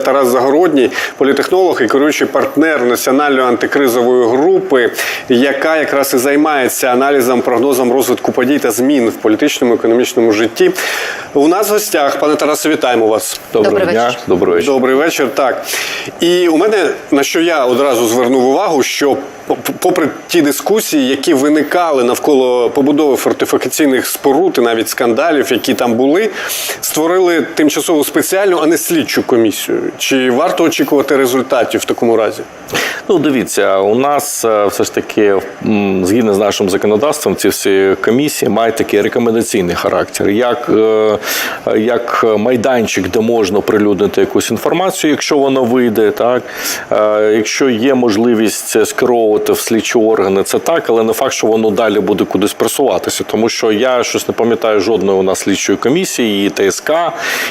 Тарас Загородній, політехнолог і керуючий партнер національної антикризової групи, яка якраз і займається аналізом, прогнозом розвитку подій та змін в політичному і економічному житті. У нас в гостях, пане Тарасе, вітаємо вас. Доброго Добрий дня, вечір. добрий вечір. Добрий вечір. Так і у мене на що я одразу звернув увагу, що попри ті дискусії, які виникали навколо побудови фортифікаційних споруд і навіть скандалів, які там були, створили тимчасову спеціальну, а не слідчу комісію. Чи варто очікувати результатів в такому разі? Ну, дивіться, у нас е, все ж таки, згідно з нашим законодавством, ці всі комісії мають такий рекомендаційний характер, як, е, як майданчик, де можна оприлюднити якусь інформацію, якщо вона вийде, так Е, якщо є можливість скеровувати в слідчі органи, це так, але не факт, що воно далі буде кудись просуватися. Тому що я щось не пам'ятаю жодної у нас слідчої комісії і ТСК,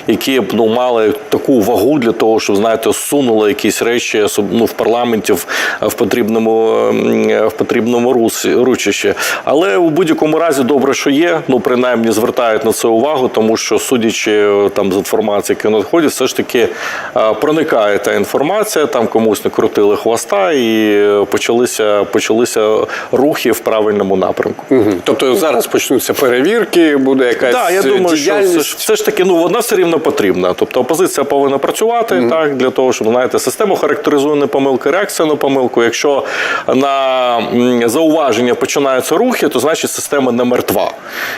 які б ну мали таку вагу для того, щоб знаєте, сунули якісь речі ну, в парламенті в, потрібному в потрібному русі ручищі. Але у будь-якому разі добре, що є. Ну принаймні звертають на це увагу, тому що судячи е, там з інформації, яка надходить, все ж таки е, проникає та інформація. Там комусь не крутили хвоста, і е, почалися почалися рухи в правильному напрямку. Угу. Тобто зараз почнуться перевірки, буде якась Так, я думаю, що все ж, все ж таки ну вона все рівно потрібна. Тобто опозиція повинна працювати так для того, щоб знаєте, систему характеризує не помилка, реакція на помилку. Якщо на зауваження починаються рухи, то значить система не мертва.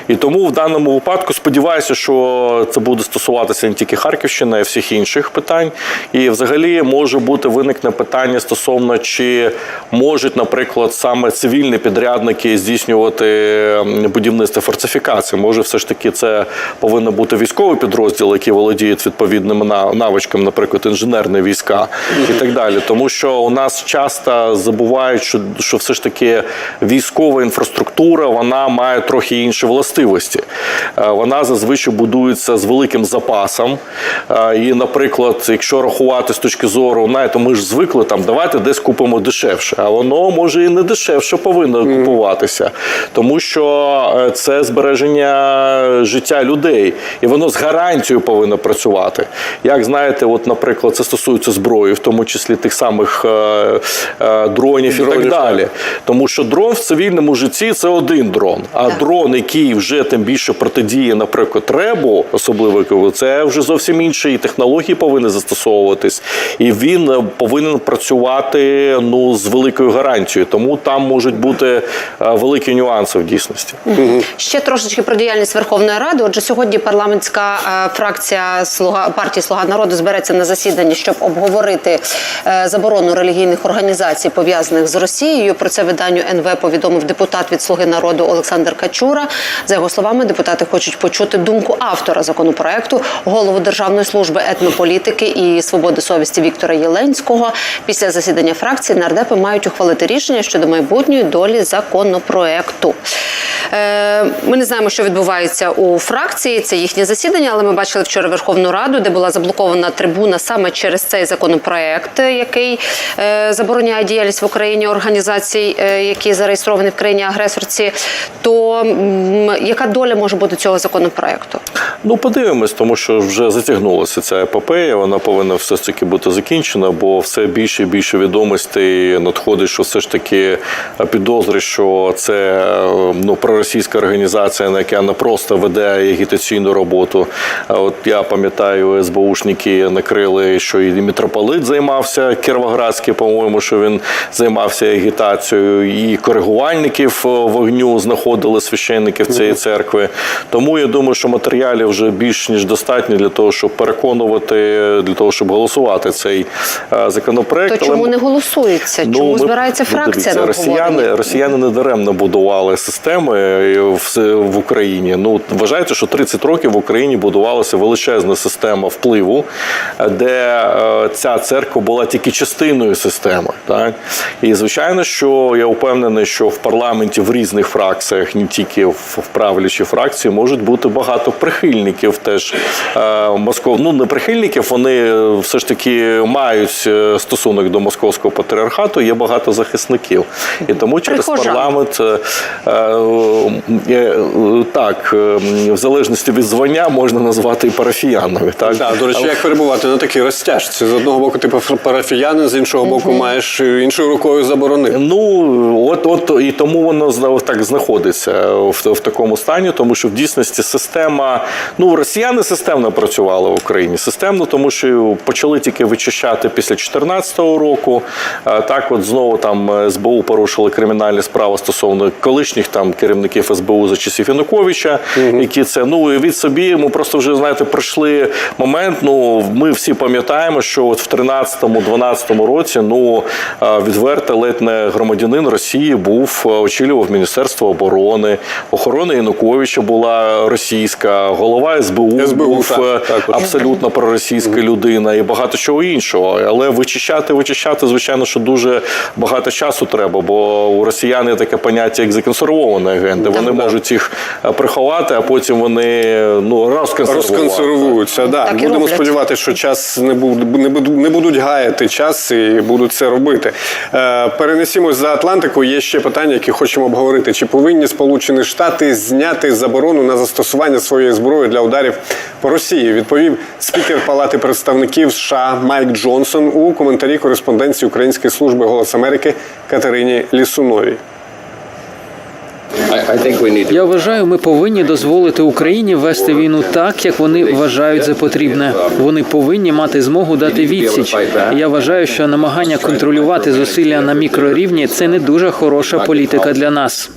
І тому в даному випадку сподіваюся, що це буде стосуватися не тільки Харківщини, а й всіх інших питань. І взагалі може бути виникне питання стосовно чи можуть, наприклад, саме цивільні підрядники здійснювати будівництво фортифікації. Може, все ж таки це повинен бути військовий підрозділ, який володіють відповідними на- навичками, наприклад, інженерні війська і так далі. Тому що у нас часто забувають, що, що все ж таки військова інфраструктура вона має трохи інші властивості. Е, Вона зазвичай будується з великим запасом. Е, І, наприклад, якщо рахувати з точки зору, знаєте, ми ж звикли там, давайте десь купимо дешевше, а воно може і не дешевше повинно купуватися, тому що е, це збереження життя людей, і воно з гарантією повинно працювати. Як знаєте, от, наприклад, це стосується зброї, в тому числі тих самих е, е, дронів і так далі. Тому що дрон в цивільному житті це один дрон. А Так. дрон, який вже тим більше протидіє, наприклад, ребу, особливо це вже зовсім інші технології повинні застосовуватись, і він е, повинен працювати ну з великою гарантією. Тому там можуть бути е, великі нюанси в дійсності. Ще трошечки про діяльність Верховної Ради. Отже, сьогодні парламентська е, фракція Слуга партії Слуга народу збереться на засіданні, щоб обговорити е, заборону релігійних організацій пов'язаних з Росією. Про це виданню НВ повідомив депутат від Слуги народу Олександр Качура. За його словами, депутати хочуть почути думку автора законопроекту, голову Державної служби етнополітики і свободи совісті Віктора Єленського. Після засідання фракції нардепи мають ухвалити рішення щодо майбутньої долі законопроекту. Е, Ми не знаємо, що відбувається у фракції. Це їхнє засідання, але ми бачили вчора Верховну Раду, де була заблокована трибуна саме через цей законопроект, який е, забороняє діяльність в Україні організацій, е, які зареєстровані в країні агресорці. То яка доля може бути цього законопроекту? Ну, подивимось, тому що вже затягнулася ця епопея. Вона повинна все ж таки бути закінчена, бо все більше і більше відомостей надходить, що все ж таки підозри, що це е, ну проросійська організація, на яка не просто веде агітаційну роботу. От я пам'ятаю, СБУшники накрили, що і митрополит займався Кіровоградський, по-моєму, що він займався агітацією, і коригувальників е, вогню знаходили священників цієї церкви. Тому я думаю, що матеріалів вже більш ніж достатньо для того, щоб переконувати, для того, щоб голосувати цей е, законопроект. То Але чому не голосується? Ну, Чому ми- збирається ну, фракція на росіяни, росіяни не даремно будували системи в, в Україні. Ну вважайте, що 30 років в Україні будувалася величезна система впливу, де е, ця церква була тільки частиною системи. Так і звичайно, що я впевнений, що в парламенті в різних фракціях, не тільки в, в правлячій фракції, можуть бути багато прихильників теж е, Москов, ну не прихильників, вони е, все ж таки мають е, стосунок до московського патріархату. Є багато захисників, і тому через Прихожан. парламент е, е, е, так, в залежності від звання можна назвати і парафіянами. Так Да, до речі, як перебувати на такій розтяжці? З одного боку, ти парафіянин, з іншого боку, маєш е, іншою рукою заборонити. Ну от, от і тому воно так знаходиться в, в такому стані, тому що в дійсності система. Ну росіяни системно працювали в Україні. Системно, тому що почали тільки вичищати після 2014 року. Так, от знову там е, СБУ порушили кримінальні справи стосовно колишніх там керівників СБУ за часів Януковича, які це ну і від собі. Ми просто вже знаєте пройшли момент. Ну ми всі пам'ятаємо, що от в 13-12 році ну е, відверто ледь не громадянин Росії був е, очолював Міністерство оборони, охорона Януковича була російська, голова СБУ, СБУ, був так, також. абсолютно проросійська людина і багато чого іншого. Але вичищати, вичищати, звичайно, що дуже багато часу треба, бо у росіян є таке поняття як законсервовані агенти. Вони можуть їх е, приховати, а потім вони ну. Розконсервуються, да. Так Будемо сподіватися, що час не буд- не буд- не будуть гаяти час і будуть це робити. Е, перенесімось за Атлантику. Є ще питання, які хочемо обговорити. Чи повинні Сполучені Штати зняти заборону на застосування своєї зброї для ударів по Росії? Відповів спікер Палати представників США Майк Джонсон у коментарі кореспонденції Української служби Голос Америки Катерині Лісуновій. Я вважаю, ми повинні дозволити Україні вести війну так, як вони вважають за потрібне. Вони повинні мати змогу дати відсіч. Я вважаю, що намагання контролювати зусилля на мікрорівні це не дуже хороша політика для нас.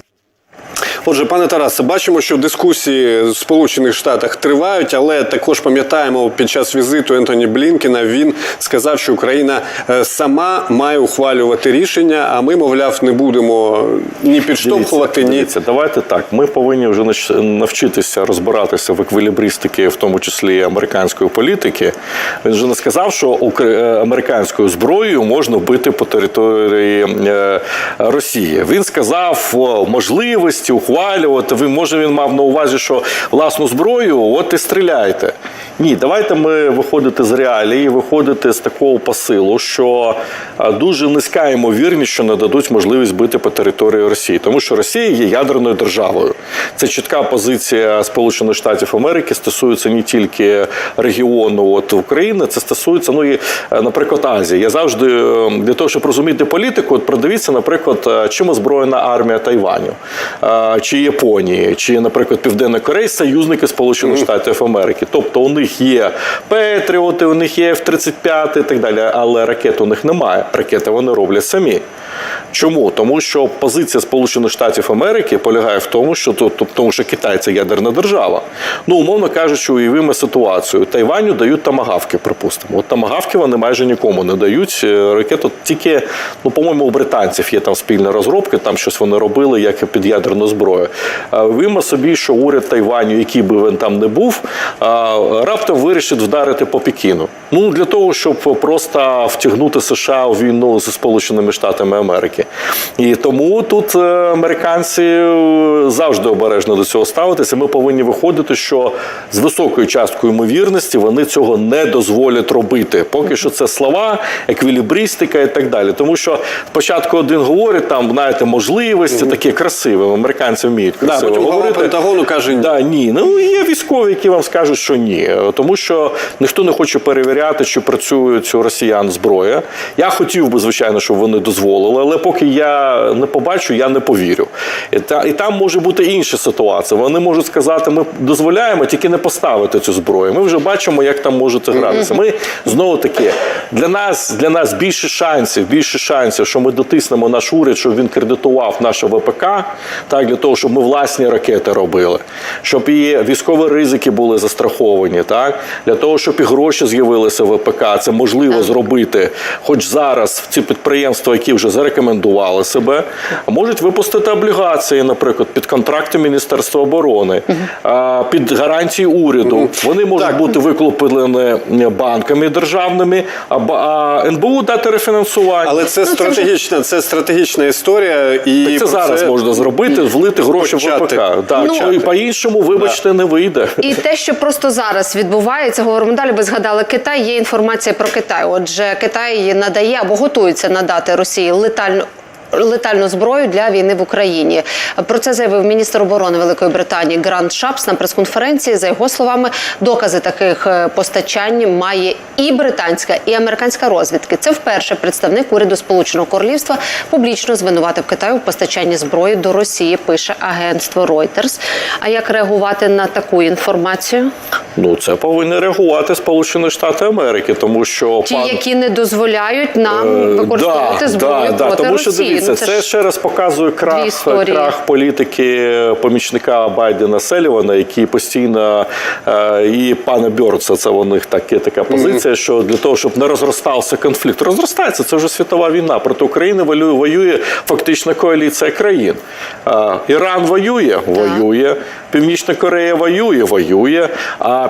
Отже, пане Тарасе, бачимо, що дискусії в Сполучених Штатах тривають, але також пам'ятаємо під час візиту Ентоні Блінкена він сказав, що Україна е, сама має ухвалювати рішення, а ми, мовляв, не будемо ні підштовхувати, ні Дивіться, давайте так. Ми повинні вже навчитися розбиратися в еквілібристики, в тому числі американської політики. Він вже не сказав, що е, американською зброєю можна бити по території е, Росії. Він сказав можливості ухвалювати. Ви може він мав на увазі, що власну зброю, от і стріляйте. Ні, давайте ми виходити з реалії, виходити з такого посилу, що дуже низька ймовірність, що нададуть можливість бити по території Росії, тому що Росія є ядерною державою. Це чітка позиція Сполучених Штатів Америки стосується не тільки регіону от України, це стосується ну і, е, наприклад, Азії. Я завжди е, для того, щоб розуміти політику, от продивіться, наприклад, е, чим озброєна армія Тайваню, е, чи Японії, чи, наприклад, Південна Корея, союзники Сполучених Штатів Америки. Тобто у них є Петріоти, у них є F-35 і так далі, але ракет у них немає. Ракети вони роблять самі. Чому? Тому що позиція Сполучених Штатів Америки полягає в тому, що то- то- тому, що Китай це ядерна держава. Ну, умовно кажучи, уявимо ситуацію. Тайваню дають тамагавки, припустимо. От тамагавки вони майже нікому не дають. Е, Ракету тільки, ну, по-моєму, у британців є там спільні розробки, там щось вони робили, як і під ядерну зброю. А Уявимо собі, що уряд Тайваню, який би він там не був, раптом вирішить вдарити по Пекіну. Ну, для того, щоб просто втягнути США у війну зі Сполученими Штатами Америки. І тому тут е, американці е, завжди обережно до цього ставитися. Ми повинні виходити, що з високою часткою ймовірності вони цього не дозволять робити. Поки що це слова, еквілібристика і так далі. Тому що спочатку один говорить, там, знаєте, можливості такі красиві. Американці вміють Да, красиво глава говорити. Пентагону каже ні. Да, ні. Ну є військові, які вам скажуть, що ні. Тому що ніхто не хоче перевіряти, чи працюють у росіян зброя. Я хотів би, звичайно, щоб вони дозволили, але поки я не побачу, я не повірю. І, та, і там може бути інша ситуація. Вони можуть сказати, ми дозволяємо, тільки не поставити цю зброю. Ми вже бачимо, як там може це гратися. Ми знову таки для нас, для нас більше шансів, більше шансів, що ми дотиснемо наш уряд, щоб він кредитував наше ВПК, так для того, щоб ми власні ракети робили, щоб і військові ризики були застраховані, так для того, щоб і гроші з'явилися в ВПК. Це можливо зробити, хоч зараз ці підприємства, які вже зарекомендували себе, можуть випустити облігації, наприклад, під контракти Міністерства оборони, під гарантії уряду. Вони можуть Так. бути викуплені банками державними, а НБУ дати рефінансування. Але це стратегічна, це стратегічна історія, і Так це зараз можна зробити, влити влити гроші в ОПК. Так, Ну, чи по-іншому, вибачте, не вийде. І те, що просто зараз відбувається, говоримо далі. Ви згадали Китай. Є інформація про Китай. Отже, Китай надає або готується надати Росії летальну. Летальну зброю для війни в Україні про це заявив міністр оборони Великої Британії Грант Шапс на прес-конференції. За його словами, докази таких е, постачань має і британська, і американська розвідки. Це вперше представник уряду Сполученого Королівства публічно звинуватив Китай у постачанні зброї до Росії. Пише агентство Reuters. А як реагувати на таку інформацію? Ну це повинні реагувати Сполучені Штати Америки, тому що Ті, пан які не дозволяють нам Е, використовувати да, зброю да, проти да, тому що Росії. Дивіться, Ну, це, ж ще раз показує крах, крах політики помічника Байдена Селівана, який постійно е, і пана Бьорца, це у них таке така позиція, що для того, щоб не розростався конфлікт, розростається. Це вже світова війна. Проти України воює, воює фактично коаліція країн. Е, Іран воює, воює. Північна Корея воює, воює. А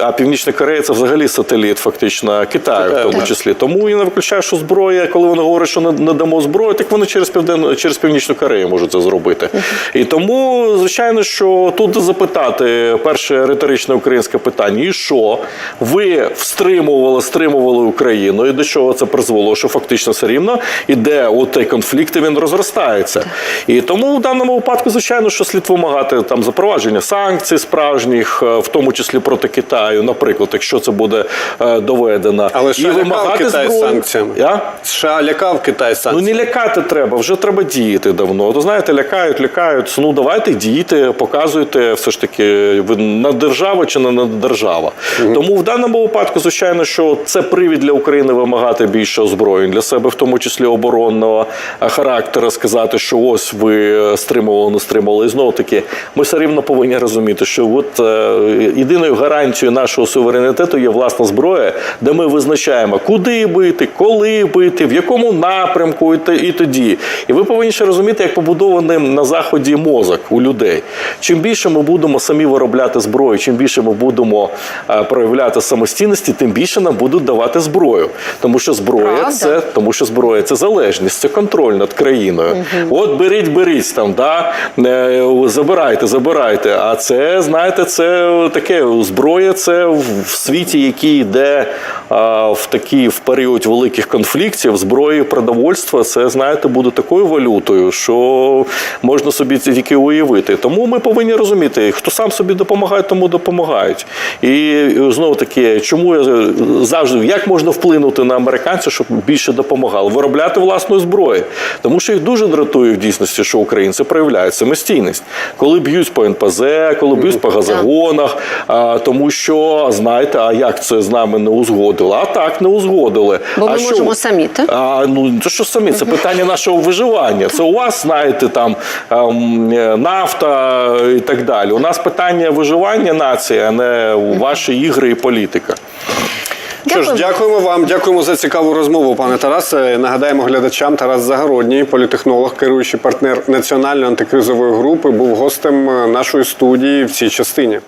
а Північна Корея це взагалі сателіт, фактично Китаю, в тому числі. Тому я не виключаю, що зброя, коли вони говорять, що не, не дамо зброю, так вони через південно через північну Корею можуть це зробити. І тому, звичайно, що тут запитати перше риторичне українське питання: і що ви встримували, стримували Україну, і до чого це призвело? Що фактично все рівно іде у той конфлікт, і він розростається. І тому в даному випадку, звичайно, що слід вимагати там запровадження санкцій справжніх, е, в тому числі проти Китаю, наприклад, якщо це буде е, доведено, Але і лякав Китай зброю. санкціями. Я? США лякав Китай Ну не лякати треба, вже треба діяти давно. То знаєте, лякають, лякають. Ну давайте дійте, показуйте все ж таки ви на держава чи не на держава. Тому в даному випадку, звичайно, що це привід для України вимагати більше озброєнь для себе, в тому числі оборонного е, характеру, сказати, що ось ви стримували, не стримували. І знову таки, ми все рівно повинні розуміти, що от е, єдиною гарантією нашого суверенітету є власна зброя, де ми визначаємо, куди бити, коли бити, в якому напрямку і, тоді. І ви повинні ще розуміти, як побудований на заході мозок у людей. Чим більше ми будемо самі виробляти зброю, чим більше ми будемо е, проявляти самостійності, тим більше нам будуть давати зброю. Тому що зброя Правда? це тому, що зброя це залежність, це контроль над країною. От беріть, беріть там, да е, забирайте, забирайте. А це знаєте, це таке зброя. Це в світі, який йде а, в такий в період великих конфліктів. Зброї продовольства, це знаєте, буде такою валютою, що можна собі тільки уявити. Тому ми повинні розуміти, хто сам собі допомагає, тому допомагають. І знову таки, чому я завжди як можна вплинути на американців, щоб більше допомагали? Виробляти власної зброї. Тому що їх дуже дратує в дійсності, що українці проявляють самостійність, коли б'ють по НПЗ, коли б'ють по газогонах, а, тому що знаєте, а як це з нами не узгодили? А так не узгодили. Бо а ми що? можемо самі, так? А, ну то що самі? Це питання нашого виживання. Це у вас, знаєте, там ем, нафта і так далі. У нас питання виживання нації, а не ваші ігри і політика. Що ж, дякуємо вам, дякуємо за цікаву розмову, пане Тарасе. Нагадаємо глядачам, Тарас Загородній, політехнолог, керуючий партнер національної антикризової групи, був гостем нашої студії в цій частині.